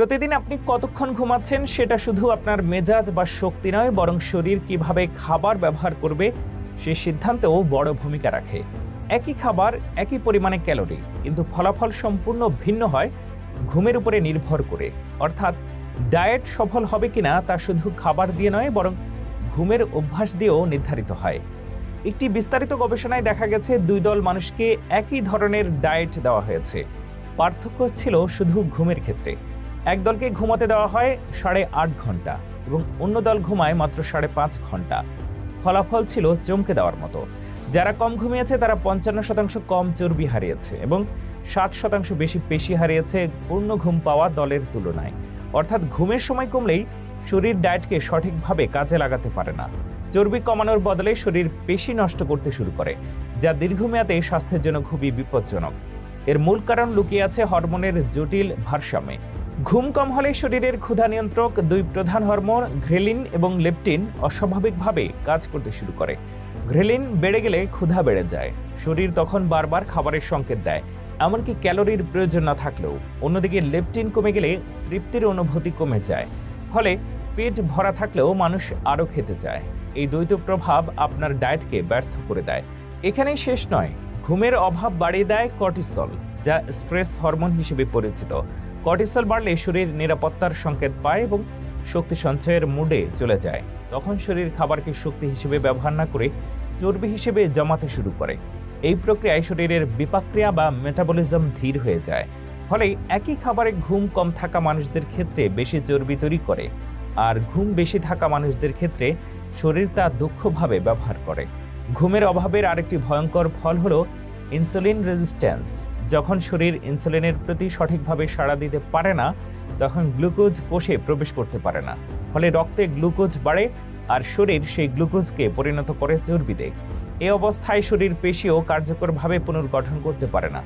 প্রতিদিন আপনি কতক্ষণ ঘুমাচ্ছেন সেটা শুধু আপনার মেজাজ বা শক্তি নয়, বরং শরীর কীভাবে খাবার ব্যবহার করবে সে সিদ্ধান্তেও বড় ভূমিকা রাখে। একই খাবার, একই পরিমাণে ক্যালোরি, কিন্তু ফলাফল সম্পূর্ণ ভিন্ন হয় ঘুমের উপরে নির্ভর করে। অর্থাৎ ডায়েট সফল হবে কিনা তা শুধু খাবার দিয়ে নয়, বরং ঘুমের অভ্যাস দিয়েও নির্ধারিত হয়। একটি বিস্তারিত গবেষণায় দেখা গেছে, দুই দল মানুষকে একই ধরনের ডায়েট দেওয়া হয়েছে। পার্থক্য ছিল শুধু ঘুমের ক্ষেত্রে। এক দলকে ঘুমাতে দেওয়া হয় সাড়ে আট ঘণ্টা এবং অন্য দল ঘুমায় মাত্র সাড়ে পাঁচ ঘণ্টা। ফলাফল ছিল চমকে দেওয়ার মতো। যারা কম ঘুমিয়েছে, তারা পঞ্চান্ন শতাংশ কম চর্বি হারিয়েছে এবং ষাট শতাংশ বেশি পেশি হারিয়েছে পূর্ণ ঘুম পাওয়া দলের তুলনায়। অর্থাৎ ঘুমের সময় কমলেই শরীর ডায়েটকে সঠিকভাবে কাজে লাগাতে পারে না। চর্বি কমানোর বদলে শরীর পেশি নষ্ট করতে শুরু করে, যা দীর্ঘমেয়াদে স্বাস্থ্যের জন্য খুবই বিপজ্জনক। এর মূল কারণ লুকিয়ে আছে হরমোনের জটিল ভারসাম্যে। ঘুম কম হলে শরীরের ক্ষুধা নিয়ন্ত্রক দুই প্রধান হরমোন, ঘ্রেলিন এবং লেপটিন অস্বাভাবিকভাবে কাজ করতে শুরু করে। ঘ্রেলিন বেড়ে গেলে ক্ষুধা বেড়ে যায়। শরীর তখন বারবার খাবারের সংকেত দেয়। এমনকি ক্যালোরির প্রয়োজন না থাকলেও। অন্যদিকে লেপটিন কমে গেলে তৃপ্তির অনুভূতি কমে যায়। ফলে পেট ভরা থাকলেও মানুষ আরও খেতে চায়। এই দ্বৈত প্রভাব আপনার ডায়েটকে ব্যর্থ করে দেয়। এখানেই শেষ নয়। ঘুমের অভাব বাড়িয়ে দেয় কর্টিসল, যা স্ট্রেস হরমোন হিসেবে পরিচিত। কর্টিসল বাড়লে শরীর নিরাপত্তার সংকেত পায় এবং শক্তি সঞ্চয়ের মুডে চলে যায়। তখন শরীর খাবারকে শক্তি হিসেবে ব্যবহার না করে চর্বি হিসেবে জমাতে শুরু করে। এই প্রক্রিয়ায় শরীরের বিপাক্রিয়া বা মেটাবলিজম ধীর হয়ে যায়। ফলে একই খাবারে ঘুম কম থাকা মানুষদের ক্ষেত্রে বেশি চর্বি তৈরি করে, আর ঘুম বেশি থাকা মানুষদের ক্ষেত্রে শরীর তা দক্ষভাবে ব্যবহার করে। ঘুমের অভাবের আরেকটি ভয়ঙ্কর ফল হলো ইনসুলিন রেজিস্ট্যান্স। যখন শরীর ইনসুলিনের প্রতি সঠিকভাবে সাড়া দিতে পারে না, তখন গ্লুকোজ কোষে প্রবেশ করতে পারে না। ফলে রক্তে গ্লুকোজ বাড়ে আর শরীর সেই গ্লুকোজকে পরিণত করে চর্বিতে। এ অবস্থায় শরীর পেশিও কার্যকরভাবে পুনর্গঠন করতে পারে না।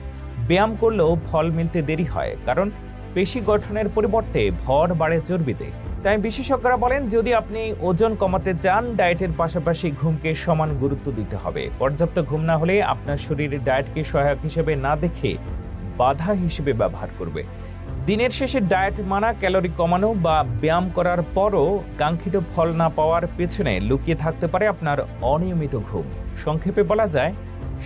ব্যায়াম করলেও ফল মিলতে দেরি হয়, কারণ পেশি গঠনের পরিবর্তে ভর বাড়ে চর্বিতে। তাই বিশেষজ্ঞরা বলেন, যদি আপনি ওজন কমাতে চান, ডায়েটের পাশাপাশি ঘুমকে সমান গুরুত্ব দিতে হবে। পর্যাপ্ত ঘুম না হলে আপনার শরীরের ডায়েটকে সহায়ক হিসেবে না দেখে বাধা হিসেবে ব্যবহার করবে। দিনের শেষে ডায়েট মানা, ক্যালোরি কমানো বা ব্যায়াম করার পরও কাঙ্ক্ষিত ফল না পাওয়ার পেছনে লুকিয়ে থাকতে পারে আপনার অনিয়মিত ঘুম। সংক্ষেপে বলা যায়,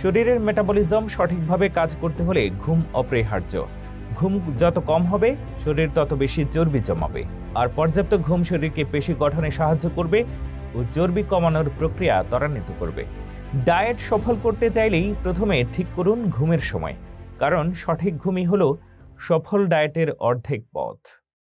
শরীরের মেটাবলিজম সঠিকভাবে কাজ করতে হলে ঘুম অপরিহার্য। ঘুম যত কম হবে, শরীর তত বেশি চর্বি জমাবে। আর পর্যাপ্ত ঘুম শরীরকে পেশি গঠনে সাহায্য করবে ও চর্বি কমানোর প্রক্রিয়া ত্বরান্বিত করবে। ডায়েট সফল করতে চাইলেই প্রথমে ঠিক করুন ঘুমের সময়, কারণ সঠিক ঘুমই হলো সফল ডায়েটের অর্ধেক পথ।